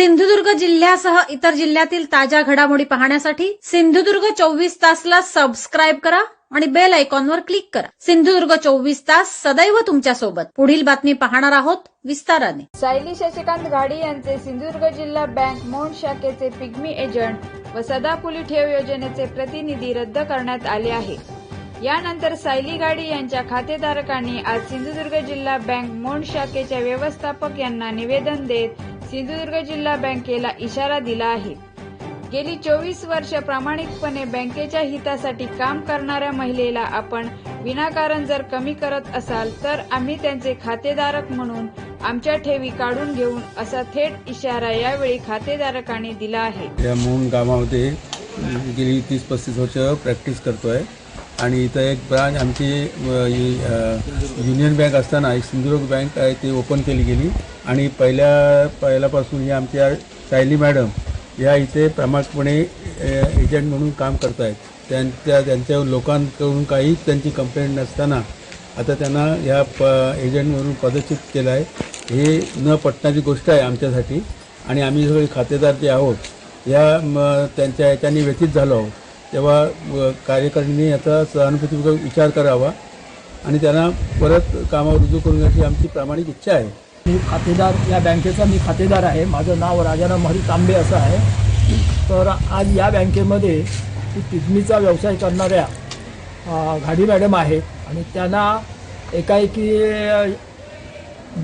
सिंधुदुर्ग जिल्ह्यासह इतर जिल्ह्यातील ताज्या घडामोडी पाहण्यासाठी सिंधुदुर्ग चोवीस तासला सबस्क्राईब करा आणि बेल आयकॉनवर क्लिक करा. सिंधुदुर्ग चोवीस तास सदैव तुमच्यासोबत पुढील बातमी पाहणार आहोत विस्ताराने. सायली शशिकांत घाडी यांचे सिंधुदुर्ग जिल्हा बँक मोंड शाखेचे पिग्मी एजंट व सदाफुली ठेव योजनेचे प्रतिनिधी रद्द करण्यात आले आहे. यानंतर सायली गाडी यांच्या खातेधारकांनी आज सिंधुदुर्ग जिल्हा बँक मोंड शाखेच्या व्यवस्थापक यांना निवेदन देत सिंधुदुर्ग जिल्हा बँकेला इशारा दिला आहे. गेली चोवीस वर्ष प्रामाणिकपणे बँकेच्या हितासाठी काम करणाऱ्या महिलेला आपण विनाकारण जर कमी करत असाल तर आम्ही त्यांचे खातेधारक म्हणून आमच्या ठेवी काढून घेऊन असा थेट इशारा यावेळी खातेधारकांनी दिला आहे. या मून गावामध्ये गेली तीस पस्तीस वर्ष प्रॅक्टिस करतो आहे आणि इथं एक ब्रांच आमची युनियन बँक असताना एक सिंधुदुर्ग बँक आहे ती ओपन केली गेली. आणि पहिल्या पहिल्यापासून ही आमच्या सायली मॅडम या इथे प्रामाणिकपणे एजंट म्हणून काम करत आहेत त्यांच्या त्यांच्या लोकांकडून काहीच त्यांची कंप्लेंट नसताना आता त्यांना ह्या प एजंट म्हणून पदच्युत केलं आहे हे न पटणारी गोष्ट आहे आमच्यासाठी. आणि आम्ही सगळे खातेदार जे आहोत या म, त्यांच्या याच्याने व्यतीत झालो आहोत. तेव्हा कार्यकारिणी याचा सहानुभूतीपूर्वक विचार करावा. आणि त्यांना परत कामावर रुजू करून घेण्याची आमची प्रामाणिक इच्छा आहे. मी खातेदार या बँकेचा मी खातेदार आहे. माझं नाव राजाराम हरी तांबे असं आहे. तर आज या बँकेमध्ये ती व्यवसाय करणाऱ्या घाडी मॅडम आहेत आणि त्यांना एकाएकी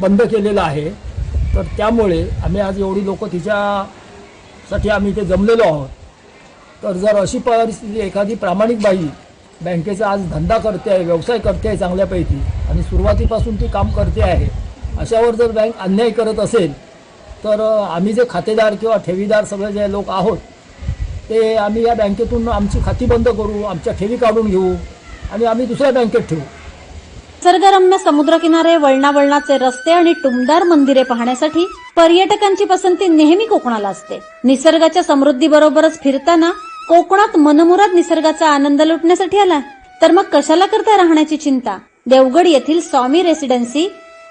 बंद केलेलं आहे. तर त्यामुळे आम्ही आज एवढी लोक तिच्यासाठी आम्ही इथे जमलेलो आहोत. तर जर अशी परिस्थिती एखादी प्रामाणिक बाई बँकेचा आज धंदा करते आहे व्यवसाय करते आहे चांगल्यापैकी आणि सुरुवातीपासून ती काम करते आहे अशावर जर बँक अन्याय करत असेल तर आम्ही जे खातेदार किंवा ठेवीदार सगळे जे लोक आहोत ते आम्ही या बँकेतून आमची खाती बंद करू आमच्या ठेवी काढून घेऊ आणि आम्ही दुसऱ्या बँकेत ठेवू. निसर्गरम्य समुद्रकिनारे वळणावळणाचे रस्ते आणि टुमदार मंदिरे पाहण्यासाठी पर्यटकांची पसंती नेहमी कोकणाला असते. निसर्गाच्या समृद्धीबरोबरच फिरताना कोकणात मनमुराद निसर्गाचा आनंद लुटण्यासाठी आला. तर मग कशाला करता राहण्याची चिंता? देवगड येथील Swami residency